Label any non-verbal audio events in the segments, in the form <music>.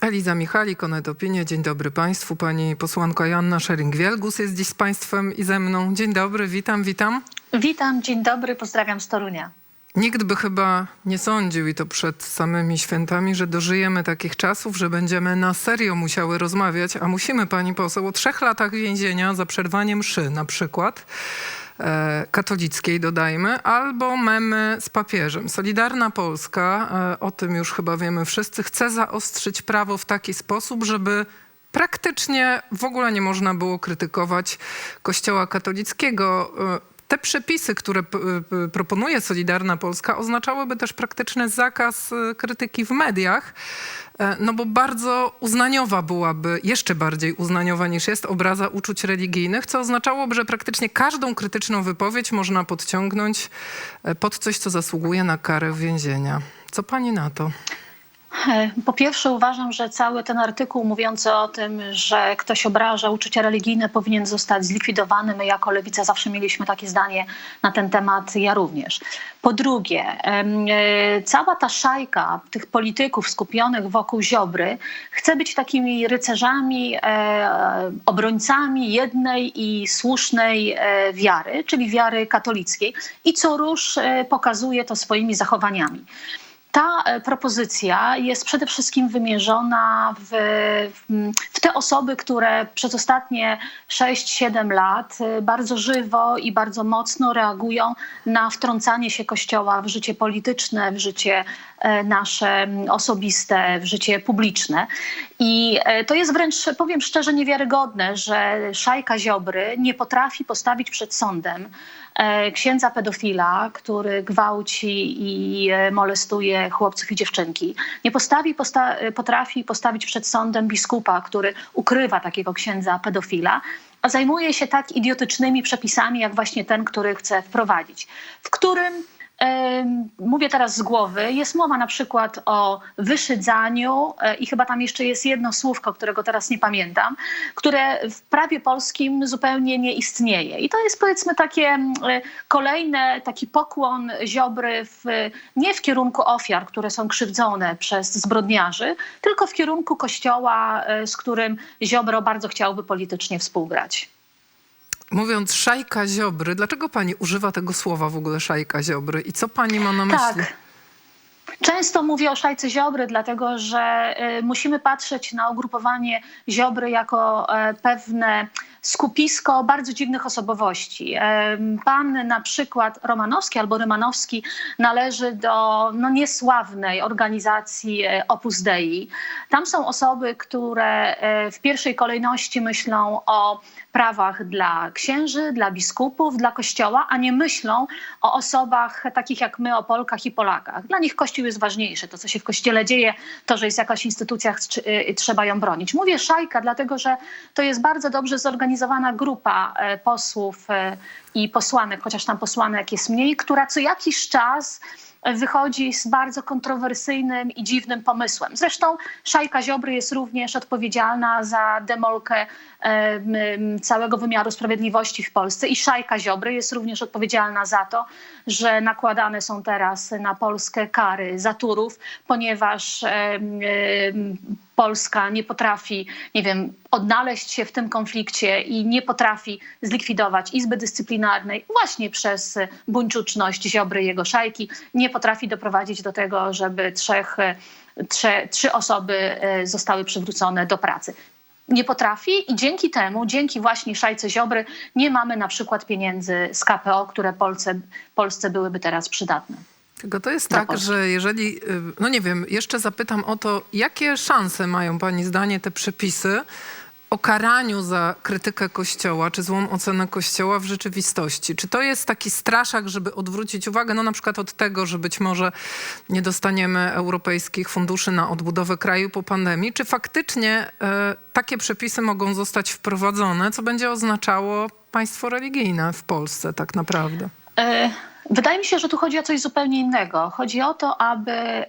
Eliza Michalik, Onet Opinie. Dzień dobry Państwu. Pani posłanka Joanna Szering-Wielgus jest dziś z Państwem i ze mną. Dzień dobry, witam, witam. Witam, dzień dobry, pozdrawiam z Torunia. Nikt by chyba nie sądził, i to przed samymi świętami, że dożyjemy takich czasów, że będziemy na serio musiały rozmawiać, a musimy, pani poseł, o trzech latach więzienia za przerwanie mszy na przykład, katolickiej dodajmy, albo memy z papieżem. Solidarna Polska, e, o tym już chyba wiemy wszyscy, chce zaostrzyć prawo w taki sposób, żeby praktycznie w ogóle nie można było krytykować Kościoła katolickiego. Te przepisy, które proponuje Solidarna Polska, oznaczałyby też praktyczny zakaz e, krytyki w mediach, e, no bo bardzo uznaniowa byłaby, jeszcze bardziej uznaniowa niż jest obraza uczuć religijnych, co oznaczałoby, że praktycznie każdą krytyczną wypowiedź można podciągnąć e, pod coś, co zasługuje na karę więzienia. Co pani na to? E, Po pierwsze, uważam, że cały ten artykuł mówiący o tym, że ktoś obraża uczucia religijne, powinien zostać zlikwidowany. My, jako lewica, zawsze mieliśmy takie zdanie na ten temat, ja również. Po drugie, e, cała ta szajka tych polityków skupionych wokół Ziobry chce być takimi rycerzami, e, obrońcami jednej i słusznej wiary, czyli wiary katolickiej, i co rusz pokazuje to swoimi zachowaniami. Ta e, propozycja jest przede wszystkim wymierzona w, w, w te osoby, które przez ostatnie 6-7 lat e, bardzo żywo i bardzo mocno reagują na wtrącanie się Kościoła w życie polityczne, w życie e, nasze osobiste, w życie publiczne. I to jest wręcz, powiem szczerze, niewiarygodne, że szajka Ziobry nie potrafi postawić przed sądem księdza pedofila, który gwałci i e, molestuje chłopców i dziewczynki. Nie postawi, posta e, potrafi postawić przed sądem biskupa, który ukrywa takiego księdza pedofila, a zajmuje się tak idiotycznymi przepisami, jak właśnie ten, który chce wprowadzić, w którym Mówię teraz z głowy. Jest mowa na przykład o wyszydzaniu e, i chyba tam jeszcze jest jedno słówko, którego teraz nie pamiętam, które w prawie polskim zupełnie nie istnieje. I to jest powiedzmy takie kolejne, taki pokłon Ziobry w, nie w kierunku ofiar, które są krzywdzone przez zbrodniarzy, tylko w kierunku kościoła, e, z którym Ziobro bardzo chciałby politycznie współgrać. Mówiąc szajka Ziobry, dlaczego pani używa tego słowa w ogóle szajka Ziobry i co pani ma na myśli? Tak. Często mówię o szajce Ziobry, dlatego że y, musimy patrzeć na ugrupowanie Ziobry jako e, pewne skupisko bardzo dziwnych osobowości. Em, Pan na przykład Romanowski albo Rymanowski należy do no, niesławnej organizacji e, Opus Dei. Tam są osoby, które e, w pierwszej kolejności myślą o prawach dla księży, dla biskupów, dla kościoła, a nie myślą o osobach takich jak my, o Polkach i Polakach. Dla nich kościół jest ważniejszy. To, co się w kościele dzieje, to, że jest jakaś instytucja, y, trzeba ją bronić. Mówię szajka, dlatego że to jest bardzo dobrze zorganizowana grupa e, posłów e, i posłanek, chociaż tam posłanek jest mniej, która co jakiś czas wychodzi z bardzo kontrowersyjnym i dziwnym pomysłem. Zresztą Szajka Ziobry jest również odpowiedzialna za demolkę em, em, całego wymiaru sprawiedliwości w Polsce i Szajka Ziobry jest również odpowiedzialna za to, że nakładane są teraz na Polskę kary zaturów, ponieważ em, em, Polska nie potrafi, nie wiem, odnaleźć się w tym konflikcie i nie potrafi zlikwidować Izby Dyscyplinarnej właśnie przez buńczuczność Ziobry i jego szajki, nie potrafi doprowadzić do tego, żeby trzech, trze, trzy osoby e, zostały przywrócone do pracy. Nie potrafi i dzięki temu, dzięki właśnie szajce Ziobry nie mamy na przykład pieniędzy z KPO, które Polsce, Polsce byłyby teraz przydatne. Tylko to jest Dla tak, że jeżeli, y, no nie wiem, jeszcze zapytam o to, jakie szanse mają pani zdanie te przepisy o karaniu za krytykę Kościoła, czy złą ocenę Kościoła w rzeczywistości? Czy to jest taki straszak, żeby odwrócić uwagę, no na przykład od tego, że być może nie dostaniemy europejskich funduszy na odbudowę kraju po pandemii, czy faktycznie e, takie przepisy mogą zostać wprowadzone, co będzie oznaczało państwo religijne w Polsce tak naprawdę? E, Wydaje mi się, że tu chodzi o coś zupełnie innego. Chodzi o to, aby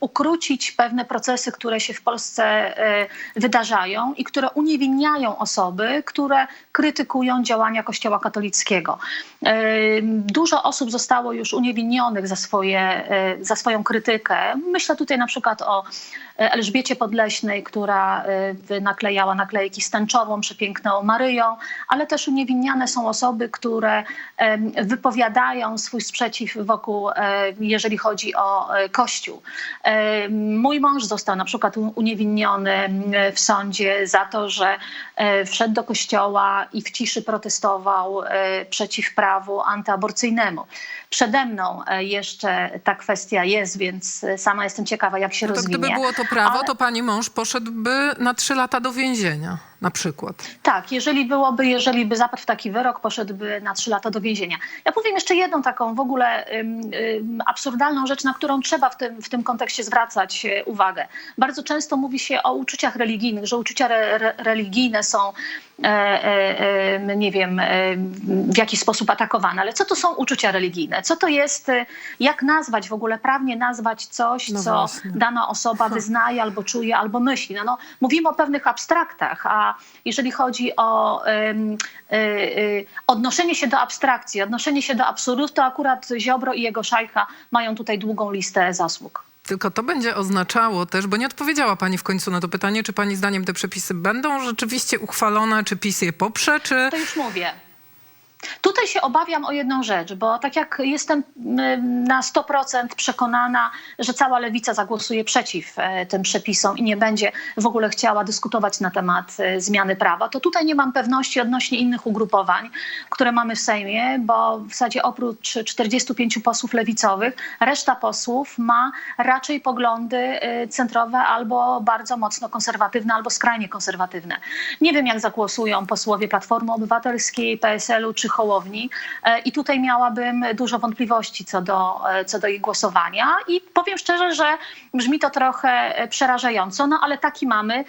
ukrócić pewne procesy, które się w Polsce y, wydarzają i które uniewinniają osoby, które krytykują działania Kościoła katolickiego. Dużo osób zostało już uniewinionych za, swoje, y, za swoją krytykę. Myślę tutaj na przykład o Elżbiecie Podleśnej, która y, naklejała naklejki z przepiękną Maryją, ale też uniewinniane są osoby, które em, wypowiadają swój sprzeciw wokół, e, jeżeli chodzi o e, Kościół. E, Mój mąż został na przykład uniewinniony w sądzie za to, że wszedł do kościoła i w ciszy protestował przeciw prawu antyaborcyjnemu. Przede mną jeszcze ta kwestia jest, więc sama jestem ciekawa, jak się No to rozwinie. gdyby było to prawo, Ale- to pani mąż poszedłby na trzy lata do więzienia, na przykład. Tak, jeżeli byłoby, jeżeli by zapadł taki wyrok, poszedłby na trzy lata do więzienia. Ja powiem jeszcze jedną taką w ogóle absurdalną rzecz, na którą trzeba w tym, w tym kontekście zwracać e, uwagę. Bardzo często mówi się o uczuciach religijnych, że uczucia re, re, religijne są, e, e, nie wiem, e, w jakiś sposób atakowane. Ale co to są uczucia religijne? Co to jest, e, jak nazwać w ogóle, prawnie nazwać coś, No co dana osoba wyznaje albo czuje, albo myśli. No, no, mówimy o pewnych abstraktach, a jeżeli chodzi o y, y, odnoszenie się do abstrakcji, odnoszenie się do absurdu, to akurat Ziobro i jego szajka mają tutaj długą listę zasług. Tylko to będzie oznaczało też, bo nie odpowiedziała pani w końcu na to pytanie, czy pani zdaniem te przepisy będą rzeczywiście uchwalone, czy PiS je poprze, czy... To już mówię. Tutaj się obawiam o jedną rzecz, bo tak jak jestem ym, na 100% przekonana, że cała lewica zagłosuje przeciw e, tym przepisom i nie będzie w ogóle chciała dyskutować na temat e, zmiany prawa, to tutaj nie mam pewności odnośnie innych ugrupowań, które mamy w Sejmie, bo w zasadzie oprócz 45 posłów lewicowych, reszta posłów ma raczej poglądy e, centrowe albo bardzo mocno konserwatywne, albo skrajnie konserwatywne. Nie wiem, jak zagłosują posłowie Platformy Obywatelskiej, PSL-u czy Hołowni e, i tutaj miałabym dużo wątpliwości co do, e, co do ich głosowania i powiem szczerze, że brzmi to trochę e, przerażająco, no ale taki mamy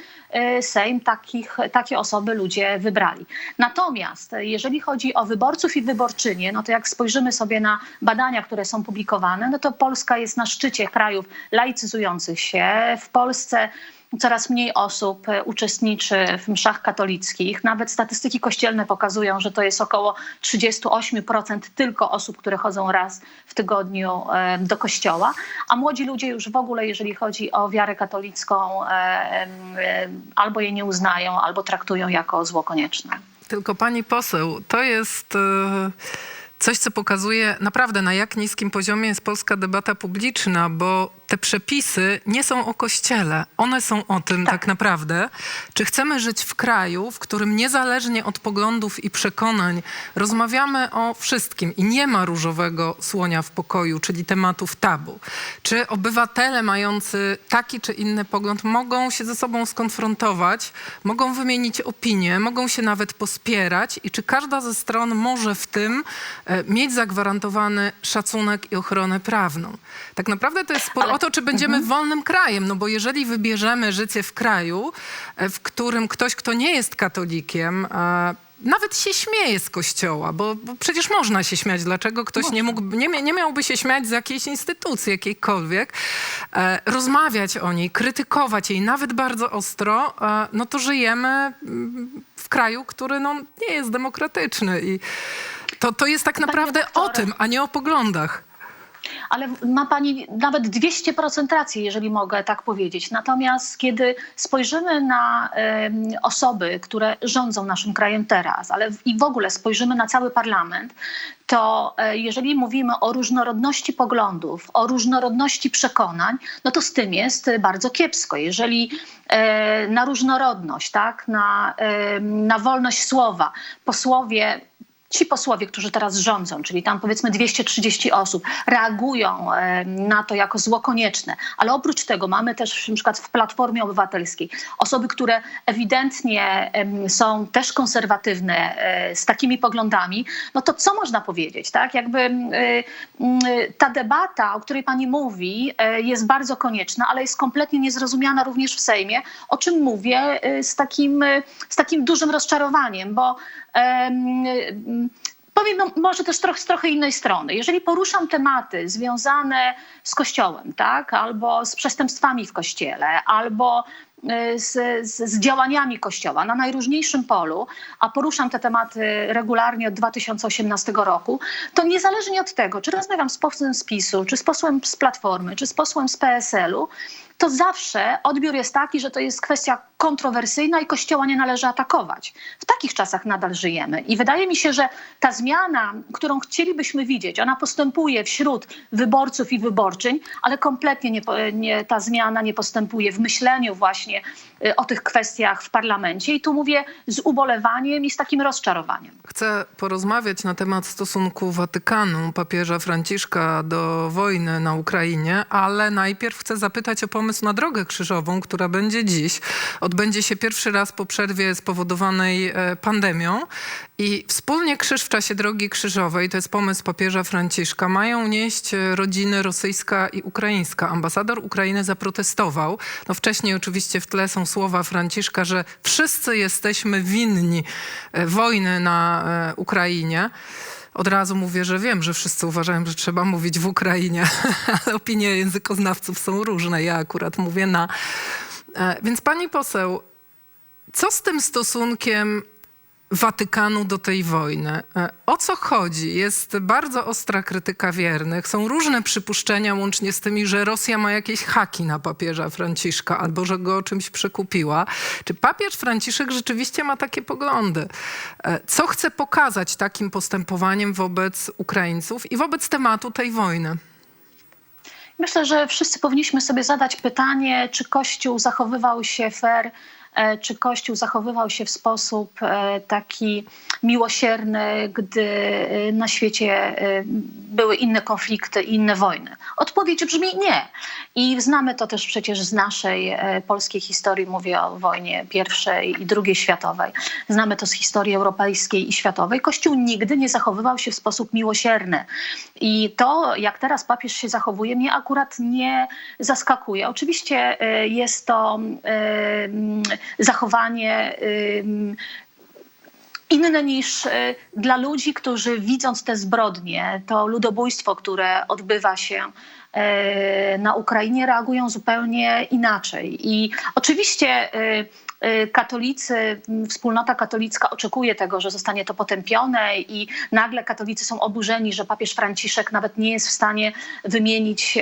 Sejm, takich, takie osoby ludzie wybrali. Natomiast jeżeli chodzi o wyborców i wyborczynie, no to jak spojrzymy sobie na badania, które są publikowane, no to Polska jest na szczycie krajów laicyzujących się. W Polsce coraz mniej osób e, uczestniczy w mszach katolickich. Nawet statystyki kościelne pokazują, że to jest około 38% tylko osób, które chodzą raz w tygodniu e, do kościoła, a młodzi ludzie już w ogóle, jeżeli chodzi o wiarę katolicką, e, albo jej nie uznają, albo traktują jako zło konieczne. Tylko pani poseł, to jest coś, co pokazuje naprawdę na jak niskim poziomie jest polska debata publiczna, bo te przepisy nie są o kościele. One są o tym tak, Tak. naprawdę, czy chcemy żyć w kraju, w którym niezależnie od poglądów i przekonań rozmawiamy o wszystkim i nie ma różowego słonia w pokoju, czyli tematów tabu. Czy obywatele mający taki czy inny pogląd mogą się ze sobą skonfrontować, mogą wymienić opinie, mogą się nawet pospierać i czy każda ze stron może w tym e, mieć zagwarantowany szacunek i ochronę prawną. Tak naprawdę to jest spór o to, czy będziemy wolnym krajem, no bo jeżeli wybierzemy życie w kraju, e, w którym ktoś, kto nie jest katolikiem, e, nawet się śmieje z kościoła, bo, bo przecież można się śmiać. Dlaczego ktoś nie, mógłby, nie, nie miałby się śmiać z jakiejś instytucji, jakiejkolwiek, e, rozmawiać o niej, krytykować jej nawet bardzo ostro, e, no to żyjemy mm, w kraju, który no, nie jest demokratyczny. I to, to jest tak naprawdę o tym, a nie o poglądach. Ale ma pani nawet 200% racji, jeżeli mogę tak powiedzieć. Natomiast kiedy spojrzymy na osoby, które rządzą naszym krajem teraz, ale i w ogóle spojrzymy na cały parlament, to e, jeżeli mówimy o różnorodności poglądów, o różnorodności przekonań, no to z tym jest bardzo kiepsko. Jeżeli e, na różnorodność, tak, na, na wolność słowa posłowie ci posłowie, którzy teraz rządzą, czyli tam powiedzmy 230 osób, reagują e, na to jako zło konieczne, ale oprócz tego mamy też na przykład w Platformie Obywatelskiej osoby, które ewidentnie są też konserwatywne e, z takimi poglądami, no to co można powiedzieć, tak? Jakby e, ta debata, o której pani mówi, jest bardzo konieczna, ale jest kompletnie niezrozumiana również w Sejmie, o czym mówię z takim, z takim dużym rozczarowaniem, bo Powiem może też z trochę innej strony. Jeżeli poruszam tematy związane z Kościołem, tak, albo z przestępstwami w Kościele, albo z, z, z działaniami Kościoła na najróżniejszym polu, a poruszam te tematy regularnie od 2018 roku, to niezależnie od tego, czy rozmawiam z posłem z PiSu, czy z posłem z Platformy, czy z posłem z PSL-u, to zawsze odbiór jest taki, że to jest kwestia kontrowersyjna i Kościoła nie należy atakować. W takich czasach nadal żyjemy i wydaje mi się, że ta zmiana, którą chcielibyśmy widzieć, ona postępuje wśród wyborców i wyborczyń, ale kompletnie nie, nie, ta zmiana nie postępuje w myśleniu właśnie y, o tych kwestiach w parlamencie i tu mówię z ubolewaniem i z takim rozczarowaniem. Chcę porozmawiać na temat stosunku Watykanu, papieża Franciszka do wojny na Ukrainie, ale najpierw chcę zapytać o pomysł na drogę krzyżową, która będzie dziś. Odbędzie się pierwszy raz po przerwie spowodowanej e, pandemią i wspólnie krzyż w czasie drogi krzyżowej, to jest pomysł papieża Franciszka, mają nieść e, rodziny rosyjska i ukraińska. Ambasador Ukrainy zaprotestował. No wcześniej oczywiście w tle są słowa Franciszka, że wszyscy jesteśmy winni e, wojny na e, Ukrainie. Od razu mówię, że wiem, że wszyscy uważają, że trzeba mówić w Ukrainie, <laughs> ale opinie językoznawców są różne. Ja akurat mówię na. E, Więc pani poseł, co z tym stosunkiem Watykanu do tej wojny? E, O co chodzi? Jest bardzo ostra krytyka wiernych. Są różne przypuszczenia, łącznie z tymi, że Rosja ma jakieś haki na papieża Franciszka albo że go czymś przekupiła. Czy papież Franciszek rzeczywiście ma takie poglądy? E, Co chce pokazać takim postępowaniem wobec Ukraińców i wobec tematu tej wojny? Myślę, że wszyscy powinniśmy sobie zadać pytanie, czy Kościół zachowywał się fair, czy Kościół zachowywał się w sposób e, taki miłosierny, gdy e, na świecie e, były inne konflikty inne wojny. Odpowiedź brzmi nie. I znamy to też przecież z naszej e, polskiej historii, mówię o wojnie pierwszej i drugiej światowej. Znamy to z historii europejskiej i światowej. Kościół nigdy nie zachowywał się w sposób miłosierny. I to, jak teraz papież się zachowuje, mnie akurat nie zaskakuje. Oczywiście e, jest to e, zachowanie inne niż e, dla ludzi, którzy widząc te zbrodnie, to ludobójstwo, które odbywa się e, na Ukrainie, reagują zupełnie inaczej. I oczywiście e, e, katolicy, wspólnota katolicka oczekuje tego, że zostanie to potępione i nagle katolicy są oburzeni, że papież Franciszek nawet nie jest w stanie wymienić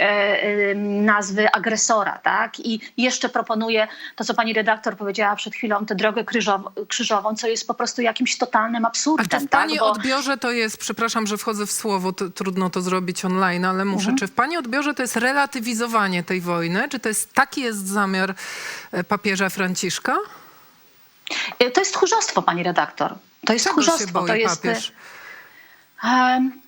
nazwy agresora, tak? I jeszcze proponuje to, co pani redaktor powiedziała przed chwilą, tę drogę krzyżow- krzyżową, co jest po prostu jakimś totalnym A absurdem, czy w tak? Pani odbiorze to jest, przepraszam, że wchodzę w słowo, to, trudno to zrobić online, ale muszę, czy w pani odbiorze to jest relatywizowanie tej wojny? Czy to jest taki jest zamiar e, papieża Franciszka? E, To jest tchórzostwo, pani redaktor. To jest Czego się tchórzostwo. boi To jest. papież? em,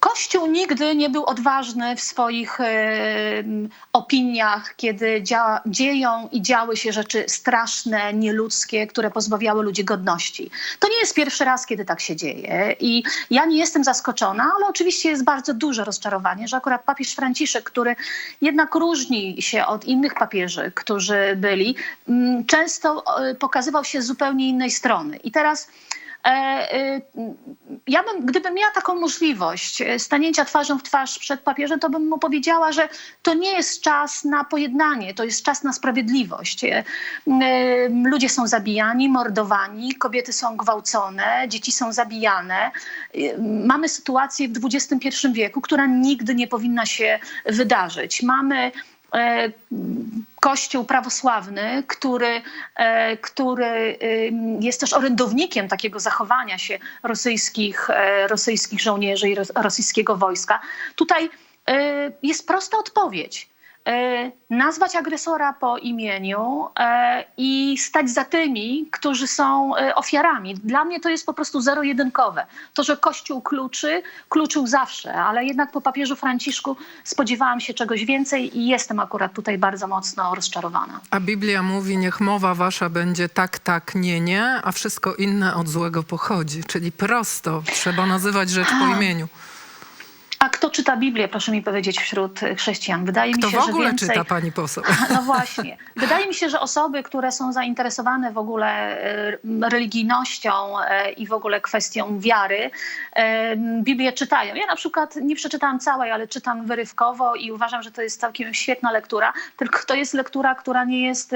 Kościół nigdy nie był odważny w swoich em, opiniach, kiedy dzia- dzieją i działy się rzeczy straszne, nieludzkie, które pozbawiały ludzi godności. To nie jest pierwszy raz, kiedy tak się dzieje. I ja nie jestem zaskoczona, ale oczywiście jest bardzo duże rozczarowanie, że akurat papież Franciszek, który jednak różni się od innych papieży, którzy byli, mm, często e, pokazywał się z zupełnie innej strony. I teraz. E, e, ja bym, gdybym miała taką możliwość e, stanięcia twarzą w twarz przed papieżem, to bym mu powiedziała, że to nie jest czas na pojednanie, to jest czas na sprawiedliwość. E, Ludzie są zabijani, mordowani, kobiety są gwałcone, dzieci są zabijane. Mamy sytuację w XXI wieku, która nigdy nie powinna się wydarzyć. Mamy Kościół prawosławny, który, e, który jest też orędownikiem takiego zachowania się rosyjskich, e, rosyjskich żołnierzy i ros- rosyjskiego wojska. Tutaj e, jest prosta odpowiedź. E, Nazwać agresora po imieniu e, i stać za tymi, którzy są e, ofiarami. Dla mnie to jest po prostu zero-jedynkowe. To, że Kościół kluczy, kluczył zawsze, ale jednak po papieżu Franciszku spodziewałam się czegoś więcej i jestem akurat tutaj bardzo mocno rozczarowana. A Biblia mówi, niech mowa wasza będzie tak, tak, nie, nie, a wszystko inne od złego pochodzi. Czyli prosto, trzeba nazywać rzecz po imieniu. A kto Kto czyta Biblię, proszę mi powiedzieć, wśród chrześcijan? Wydaje To mi się, w ogóle że więcej... czyta pani poseł. No właśnie. Wydaje mi się, że osoby, które są zainteresowane w ogóle e, religijnością e, i w ogóle kwestią wiary, e, Biblię czytają. Ja na przykład nie przeczytałam całej, ale czytam wyrywkowo i uważam, że to jest całkiem świetna lektura, tylko to jest lektura, która nie jest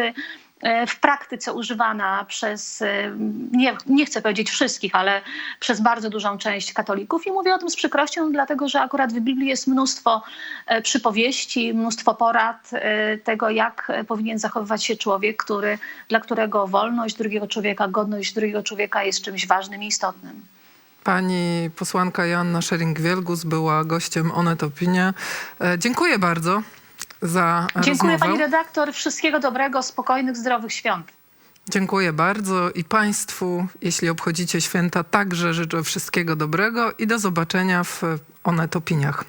w praktyce używana przez, e, nie, nie chcę powiedzieć wszystkich, ale przez bardzo dużą część katolików. I mówię o tym z przykrością, dlatego że akurat w Biblii jest mnóstwo e, przypowieści, mnóstwo porad e, tego, jak e, powinien zachowywać się człowiek, który, dla którego wolność drugiego człowieka, godność drugiego człowieka jest czymś ważnym i istotnym. Pani posłanka Joanna Szering-Wielgus była gościem Onet Opinia. E, Dziękuję bardzo za Dziękuję rozmowę. pani redaktor. Wszystkiego dobrego, spokojnych, zdrowych świąt. Dziękuję bardzo i Państwu, jeśli obchodzicie święta, także życzę wszystkiego dobrego i do zobaczenia w Onet Opiniach.